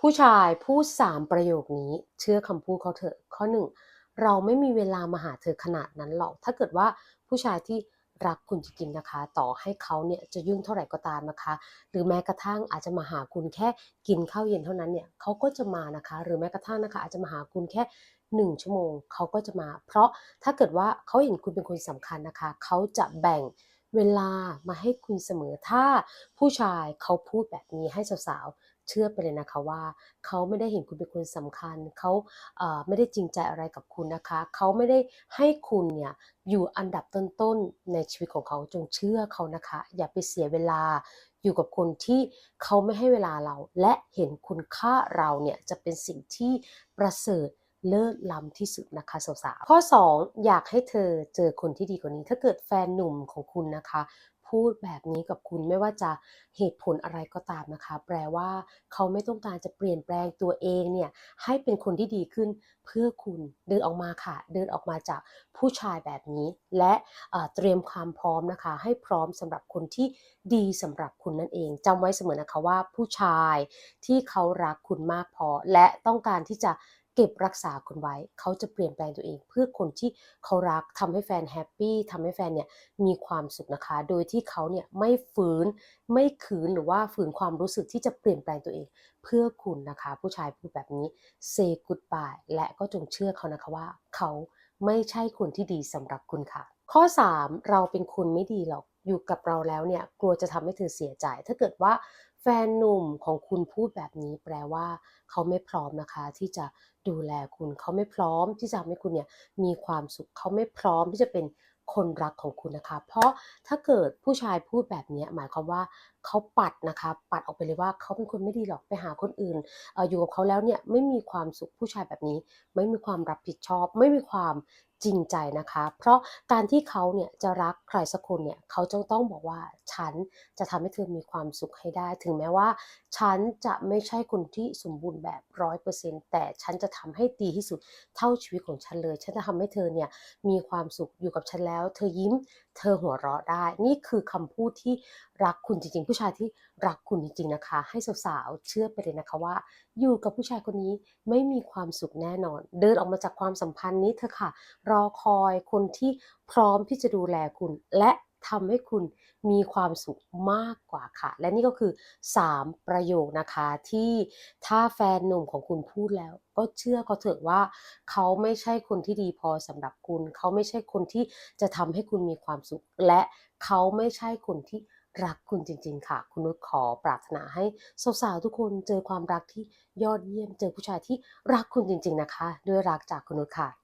ผู้ชายพูดสามประโยคนี้เชื่อคำพูดเขาเถอะ ข้อหนึ่งเราไม่มีเวลามาหาเธอขนาดนั้นหรอก ถ้าเกิดว่าผู้ชายที่รักคุณจริงๆนะคะ ต่อให้เขาเนี่ยจะยุ่งเท่าไหร่ก็ตามนะคะ หรือแม้กระทั่งอาจจะมาหาคุณแค่กินข้าวเย็นเท่านั้นเนี่ยเขาก็จะมานะคะ หรือแม้กระทั่งนะคะ อาจจะมาหาคุณแค่หนึ่งชั่วโมงเขาก็จะมา เพราะถ้าเกิดว่าเขาเห็นคุณเป็นคนสำคัญนะคะ เขาจะแบ่ง เวลามาให้คุณเสมอถ้าผู้ชายเขาพูดแบบนี้ให้สาวๆเชื่อไปเลยนะคะว่า เขาไม่ได้เห็นคุณเป็นคนสำคัญ เขาเไม่ได้จริงใจอะไรกับคุณนะคะ เขาไม่ได้ให้คุณเนี่ยอยู่อันดับต้นๆในชีวิตของเขาจงเชื่อเขานะคะ อย่าไปเสียเวลาอยู่กับคนที่เขาไม่ให้เวลาเรา และเห็นคุณค่าเราเนี่ยจะเป็นสิ่งที่ประเสริฐ เลิศล้ำที่สุดนะคะสาวๆข้อ 2 อยากให้เธอเจอคนที่ดีกว่านี้ ถ้าเกิดแฟนหนุ่มของคุณนะคะ พูดแบบนี้กับคุณไม่ว่าจะเหตุผลอะไรก็ตามนะคะ แปลว่าเขาไม่ต้องการจะเปลี่ยนแปลงตัวเองเนี่ยให้เป็นคนที่ดีขึ้นเพื่อคุณเดินออกมาค่ะ เดินออกมาจากผู้ชายแบบนี้ และเเตรียมความพร้อมนะคะ ให้พร้อมสำหรับคนที่ดีสำหรับคุณนั่นเองจำไว้เสมอนะคะว่าผู้ชายที่เขารักคุณมากพอ และต้องการที่จะ ก็บรักษาคุณไว้ เขาจะเปลี่ยนแปลงตัวเอง เพื่อคนที่เขารักทำให้แฟนแฮปปี้ทำให้แฟนเนี่ยมีความสุขนะคะ โดยที่เขาเนี่ยไม่ฝืน ไม่ขืนหรือว่าฝืนความรู้สึกที่จะเปลี่ยนแปลงตัวเอง เพื่อคุณนะคะ ผู้ชายพูดแบบนี้ say goodbye และก็จงเชื่อเขานะคะว่า เขาไม่ใช่คนที่ดีสำหรับคุณค่ะ ข้อ 3 เราเป็นคนไม่ดีหรอกอยู่กับเราแล้วเนี่ยกลัวจะทำให้เธอเสียใจ ถ้าเกิดว่า แฟนหนุ่มของคุณพูดแบบนี้แปลว่า เขาไม่พร้อมนะคะ ที่จะดูแลคุณ เขาไม่พร้อมที่จะทำให้คุณเนี่ยมีความสุข เขาไม่พร้อมที่จะเป็นคนรักของคุณนะคะ เพราะถ้าเกิดผู้ชายพูดแบบนี้หมายความว่าเขาปัดนะคะ ปัดออกไปเลยว่าเขาเป็นคนไม่ดีหรอกไปหาคนอื่นออยู่กับเขาแล้วเนี่ยไม่มีความสุขผู้ชายแบบนี้ ไม่มีความรับผิดชอบ ไม่มีความ จริงใจนะคะ เพราะการที่เขาเนี่ยจะรักใครสักคนเนี่ยเขาจะต้องบอกว่าฉันจะทำให้เธอมีความสุขให้ได้ ถึงแม้ว่า ฉันจะไม่ใช่คนที่สมบูรณ์แบบร้อยเปอร์เซ็นต์แต่ฉันจะทำให้ดีที่สุดเท่าชีวิตของฉันเลย ฉันจะทำให้เธอเนี่ยมีความสุขอยู่กับฉันแล้ว เธอยิ้ม เธอหัวเราะได้ นี่คือคำพูดที่รักคุณจริง ๆ ผู้ชายที่รักคุณจริง ๆนะคะ ให้สาวๆเชื่อไปเลยนะคะว่า อยู่กับผู้ชายคนนี้ไม่มีความสุขแน่นอน เดินออกมาจากความสัมพันธ์นี้เถอะค่ะ รอคอยคนที่พร้อมที่จะดูแลคุณและ ทำให้คุณมีความสุขมากกว่าค่ะ และนี่ก็คือ 3 ประโยคนะคะที่ถ้าแฟนหนุ่มของคุณพูดแล้ว ก็เชื่อเขาเถอะว่า เขาไม่ใช่คนที่ดีพอสำหรับคุณ เขาไม่ใช่คนที่จะทำให้คุณมีความสุข และเขาไม่ใช่คนที่รักคุณจริง ๆ ค่ะ คุณนุชขอปรารถนาให้สาวๆทุกคนเจอความรักที่ยอดเยี่ยม เจอผู้ชายที่รักคุณจริง ๆ นะคะ ด้วยรักจากคุณนุชค่ะ